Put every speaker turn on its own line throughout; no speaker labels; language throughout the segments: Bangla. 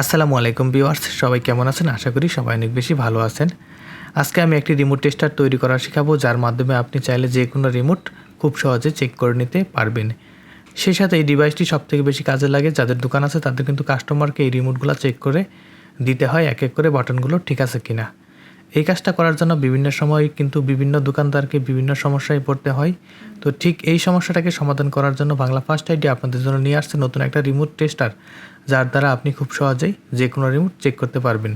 আসসালামু আলাইকুম ভিউয়ার্স, সবাই কেমন আছেন? আশা করি সবাই অনেক বেশি ভালো আছেন। আজকে আমি একটি রিমোট টেস্টার তৈরি করা শেখাবো, যার মাধ্যমে আপনি চাইলে যে কোনো রিমোট খুব সহজে চেক করে নিতে পারবেন। সেই সাথে এই ডিভাইসটি সবথেকে বেশি কাজে লাগে, যাদের দোকান আছে তাদের কিন্তু কাস্টমারকে এই রিমোটগুলো চেক করে দিতে হয়, এক এক করে বাটনগুলো ঠিক আছে কিনা। এই কাজটা করার জন্য বিভিন্ন সময় কিন্তু বিভিন্ন দোকানদারকে বিভিন্ন সমস্যায় পড়তে হয়। তো ঠিক এই সমস্যাটাকে সমাধান করার জন্য বাংলা ফার্স্ট আইডি আপনাদের জন্য নিয়ে আসছে নতুন একটা রিমোট টেস্টার যার দ্বারা আপনি খুব সহজেই যে কোনো রিমোট চেক করতে পারবেন।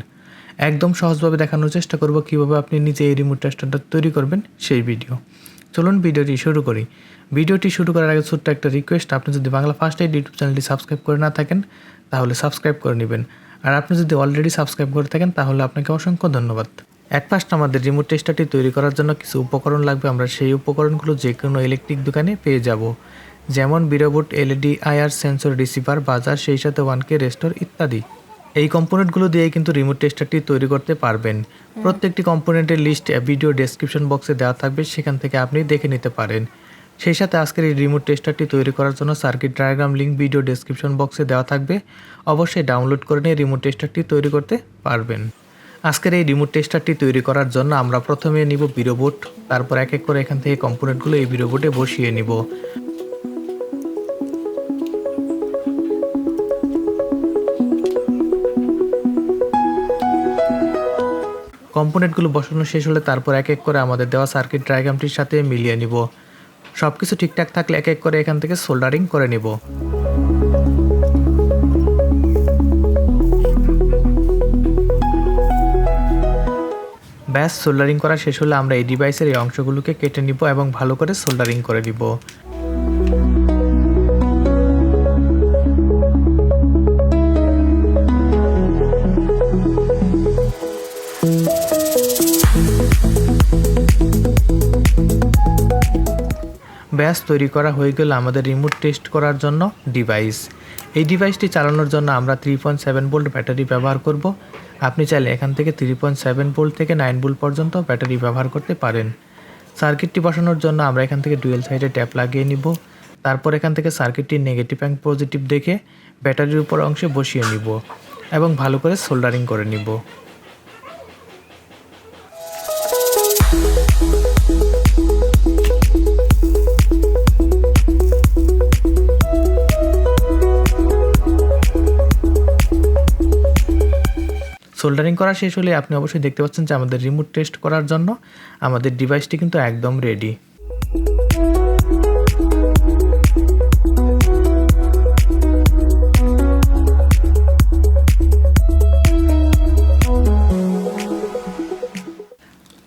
একদম সহজভাবে দেখানোর চেষ্টা করব কীভাবে আপনি নিজে এই রিমোট টেস্টারটা তৈরি করবেন সেই ভিডিও চলুন ভিডিওটি শুরু করি। ভিডিওটি শুরু করার আগে ছোট্ট একটা রিকোয়েস্ট আপনি যদি বাংলা ফার্স্ট আইডি ইউটিউব চ্যানেলটি সাবস্ক্রাইব করে না থাকেন, তাহলে সাবস্ক্রাইব করে নেবেন। আর আপনি যদি অলরেডি সাবস্ক্রাইব করে থাকেন, তাহলে আপনাকে অসংখ্য ধন্যবাদ। এক ফার্স্ট আমাদের রিমোট টেস্টারটি তৈরি করার জন্য কিছু উপকরণ লাগবে। আমরা সেই উপকরণগুলো যে কোনো ইলেকট্রিক দোকানে পেয়ে যাব। যেমন বিরোবোট এলইডি আইআর সেন্সর রিসিভার বাজার সেই সাথে ওয়ান কে রেস্টোর ইত্যাদি। এই কম্পোনেন্টগুলো দিয়ে কিন্তু রিমোট টেস্টারটি তৈরি করতে পারবেন। প্রত্যেকটি কম্পোনেন্টের লিস্ট ভিডিও ডেসক্রিপশন বক্সে দেওয়া থাকবে সেখান থেকে আপনি দেখে নিতে পারেন। সেই সাথে আজকের এই রিমোট টেস্টারটি তৈরি করার জন্য circuit diagram link video description বক্সে দেওয়া থাকবে। অবশ্যই ডাউনলোড করে নিয়ে রিমোট টেস্টারটি তৈরি করতে পারবেন। আজকের এই রিমোট টেস্টারটি তৈরি করার জন্য আমরা প্রথমে নিব বিরোবোট তারপর এক এক করে এখান থেকে কম্পোনেন্টগুলো এই বিরোবোটে বসিয়ে নিব। কম্পোনেন্টগুলো বসানো শেষ হলে তারপর এক এক করে আমাদের দেওয়া সার্কিট ডায়াগ্রামটির সাথে মিলিয়ে নিব। সব কিছু ঠিকঠাক থাকলে এক এক করে এখান থেকে সোল্ডারিং করে নিব। ব্যাস সোল্ডারিং করা শেষ হলে আমরা এই ডিভাইসের এই অংশগুলোকে কেটে নিব এবং ভালো করে সোল্ডারিং করে নিব। ব্যাস, তৈরি করা হয়ে গেল আমাদের রিমোট টেস্ট করার জন্য ডিভাইস এই ডিভাইসটি চালানোর জন্য আমরা three point seven volt battery ব্যবহার করব। আপনি চাইলে এখান থেকে থ্রি পয়েন্ট সেভেন ভোল্ট থেকে নাইন ভোল্ট পর্যন্ত ব্যাটারি ব্যবহার করতে পারেন। সার্কিটটি বসানোর জন্য আমরা এখান থেকে ডুয়েল সাইডে ট্যাপ লাগিয়ে নিব। তারপর এখান থেকে সার্কিটটির নেগেটিভ অ্যান্ড পজিটিভ দেখে ব্যাটারির উপর অংশে বসিয়ে নিব এবং ভালো করে সোল্ডারিং করে নিব। সোল্ডারিং করা শেষ হলে আপনি অবশ্যই দেখতে পাচ্ছেন যে আমাদের রিমোট টেস্ট করার জন্য আমাদের ডিভাইসটি কিন্তু একদম রেডি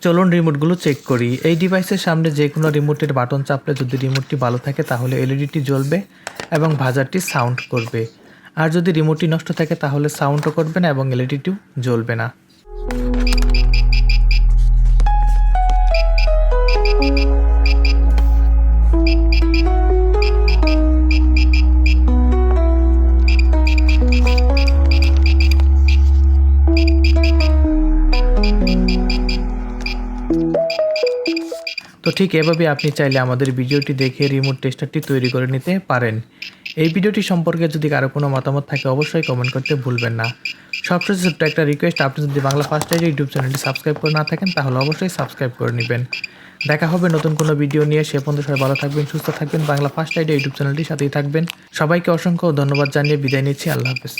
চলুন রিমোটগুলো চেক করি। এই ডিভাইসের সামনে যে কোনো রিমোটের বাটন চাপলে যদি রিমোটটি ভালো থাকে তাহলে এলইডিটি জ্বলবে এবং ভাজারটি সাউন্ড করবে। আর যদি রিমোটটি নষ্ট থাকে, তাহলে সাউন্ডও করবে না এবং এলইডিটিও জ্বলবে না। তো ঠিক এভাবে আপনি চাইলে আমাদের ভিডিওটি দেখে রিমোট টেস্টারটি তৈরি করে নিতে পারেন। এই ভিডিওটি সম্পর্কে যদি কারও কোনো মতামত থাকে, অবশ্যই কমেন্ট করতে ভুলবেন না। সবশেষে ছোট্ট একটা রিকোয়েস্ট আপনি যদি বাংলা ফার্স্ট টাইম ইউটিউব চ্যানেলটি সাবস্ক্রাইব করে না থাকেন, তাহলে অবশ্যই সাবস্ক্রাইব করে নেবেন। দেখা হবে নতুন কোনো ভিডিও নিয়ে। সে পর্যন্ত সবাই ভালো থাকবেন, সুস্থ থাকবেন, বাংলা ফার্স্ট টাইম ইউটিউব চ্যানেলটির সাথেই থাকবেন। সবাইকে অসংখ্য ধন্যবাদ জানিয়ে বিদায় নিচ্ছি। আল্লাহ হাফেজ।